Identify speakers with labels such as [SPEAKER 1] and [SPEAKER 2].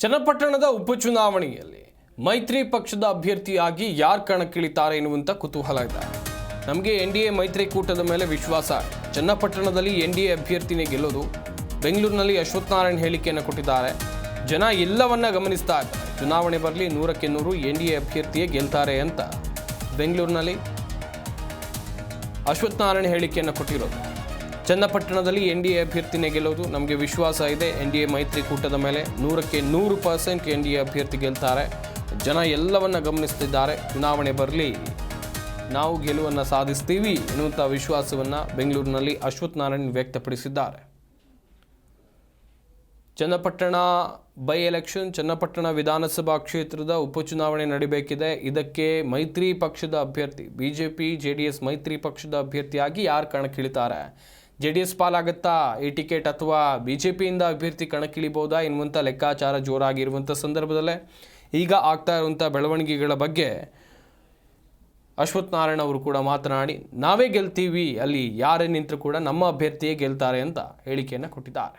[SPEAKER 1] ಚನ್ನಪಟ್ಟಣದ ಉಪಚುನಾವಣೆಯಲ್ಲಿ ಮೈತ್ರಿ ಪಕ್ಷದ ಅಭ್ಯರ್ಥಿಯಾಗಿ ಯಾರು ಕಣಕ್ಕಿಳಿತಾರೆ ಎನ್ನುವಂಥ ಕುತೂಹಲ ಇದೆ. ನಮಗೆ ಎನ್ ಡಿ ಎ ಮೈತ್ರಿಕೂಟದ ಮೇಲೆ ವಿಶ್ವಾಸ. ಚನ್ನಪಟ್ಟಣದಲ್ಲಿ ಎನ್ ಡಿ ಎ ಅಭ್ಯರ್ಥಿನೇ ಗೆಲ್ಲೋದು ಬೆಂಗಳೂರಿನಲ್ಲಿ ಅಶ್ವಥ್ ನಾರಾಯಣ್ ಹೇಳಿಕೆಯನ್ನು ಕೊಟ್ಟಿದ್ದಾರೆ. ಜನ ಎಲ್ಲವನ್ನ ಗಮನಿಸ್ತಾ ಚುನಾವಣೆ ಬರಲಿ ನೂರಕ್ಕೆ ನೂರು ಎನ್ ಡಿ ಎ ಅಭ್ಯರ್ಥಿಯೇ ಗೆಲ್ತಾರೆ ಅಂತ ಬೆಂಗಳೂರಿನಲ್ಲಿ ಅಶ್ವಥ್ ನಾರಾಯಣ್ ಹೇಳಿಕೆಯನ್ನು ಕೊಟ್ಟಿರೋದು. ಚನ್ನಪಟ್ಟಣದಲ್ಲಿ ಎನ್ ಡಿ ಎ ಅಭ್ಯರ್ಥಿನೇ ಗೆಲ್ಲೋದು ನಮಗೆ ವಿಶ್ವಾಸ ಇದೆ. ಎನ್ ಡಿ ಎ ಮೈತ್ರಿಕೂಟದ ಮೇಲೆ ನೂರಕ್ಕೆ ನೂರು ಪರ್ಸೆಂಟ್ ಎನ್ ಡಿ ಎ ಅಭ್ಯರ್ಥಿ ಗೆಲ್ತಾರೆ. ಜನ ಎಲ್ಲವನ್ನ ಗಮನಿಸ್ತಿದ್ದಾರೆ. ಚುನಾವಣೆ ಬರಲಿ, ನಾವು ಗೆಲುವನ್ನು ಸಾಧಿಸ್ತೀವಿ ಎನ್ನುವಂಥ ವಿಶ್ವಾಸವನ್ನು ಬೆಂಗಳೂರಿನಲ್ಲಿ ಅಶ್ವಥ್ ನಾರಾಯಣ್ ವ್ಯಕ್ತಪಡಿಸಿದ್ದಾರೆ. ಚನ್ನಪಟ್ಟಣ ಬೈ ಎಲೆಕ್ಷನ್, ಚನ್ನಪಟ್ಟಣ ವಿಧಾನಸಭಾ ಕ್ಷೇತ್ರದ ಉಪಚುನಾವಣೆ ನಡೀಬೇಕಿದೆ. ಇದಕ್ಕೆ ಮೈತ್ರಿ ಪಕ್ಷದ ಅಭ್ಯರ್ಥಿ B J P J D S ಮೈತ್ರಿ ಪಕ್ಷದ ಅಭ್ಯರ್ಥಿಯಾಗಿ ಯಾರು ಕಣಕ್ಕಿಳಿತಾರೆ? ಜೆ ಡಿ ಎಸ್ ಪಾಲಾಗುತ್ತಾ? ಈ ಟಿಕೆಟ್ ಅಥವಾ ಬಿ ಜೆ ಪಿಯಿಂದ ಅಭ್ಯರ್ಥಿ ಕಣಕ್ಕಿಳಿಬಹುದಾ? ಎನ್ನುವಂಥ ಲೆಕ್ಕಾಚಾರ ಜೋರಾಗಿರುವಂಥ ಸಂದರ್ಭದಲ್ಲೇ ಈಗ ಆಗ್ತಾ ಇರುವಂಥ ಬೆಳವಣಿಗೆಗಳ ಬಗ್ಗೆ ಅಶ್ವಥ್ ನಾರಾಯಣ ಅವರು ಕೂಡ ಮಾತನಾಡಿ, ನಾವೇ ಗೆಲ್ತೀವಿ, ಅಲ್ಲಿ ಯಾರೇ ನಿಂತರೂ ಕೂಡ ನಮ್ಮ ಅಭ್ಯರ್ಥಿಯೇ ಗೆಲ್ತಾರೆ ಅಂತ ಹೇಳಿಕೆಯನ್ನು ಕೊಟ್ಟಿದ್ದಾರೆ.